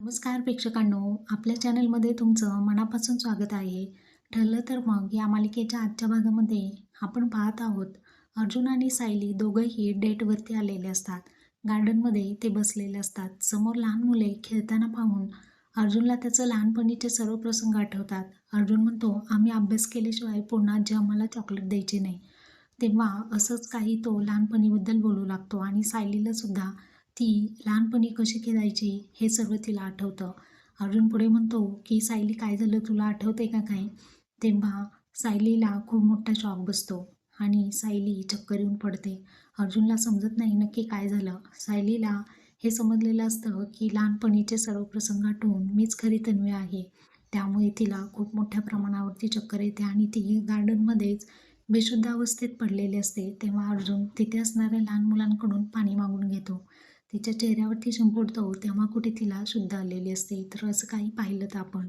नमस्कार प्रेक्षकांनो आपल्या चॅनलमध्ये तुमचं मनापासून स्वागत आहे. ठरलं तर मग या मालिकेच्या आजच्या भागामध्ये आपण पाहत आहोत अर्जुन आणि सायली दोघंही डेटवरती आलेले असतात. गार्डनमध्ये ते बसलेले असतात. समोर लहान मुले खेळताना पाहून अर्जुनला त्याचं लहानपणीचे सर्व प्रसंग आठवतात. अर्जुन म्हणतो आम्ही अभ्यास केल्याशिवाय पुन्हा जे आम्हाला चॉकलेट द्यायचे नाही. तेव्हा असंच काही तो लहानपणीबद्दल बोलू लागतो आणि सायलीला सुद्धा ती लहानपणी कशी खेळायची हे सर्व तिला आठवतं. अर्जुन पुढे म्हणतो की सायली काय झालं? तुला आठवते का काय? तेव्हा सायलीला खूप मोठा शॉक बसतो आणि सायली चक्कर येऊन पडते. अर्जुनला समजत नाही नक्की काय झालं. सायलीला हे समजलेलं असतं की लहानपणीचे सर्व प्रसंग आठवून मीच खरी तन्वी आहे. त्यामुळे तिला खूप मोठ्या प्रमाणावरती चक्कर येते आणि ती गार्डनमध्येच बेशुद्ध अवस्थेत पडलेली असते. तेव्हा अर्जुन तिथे असणाऱ्या लहान मुलांकडून पाणी मागून घेतो. तिच्या चेहऱ्यावरती शिंपडतो तेव्हा कुठे तिला शुद्ध आलेली असते तर असं काही पाहिलं तर आपण?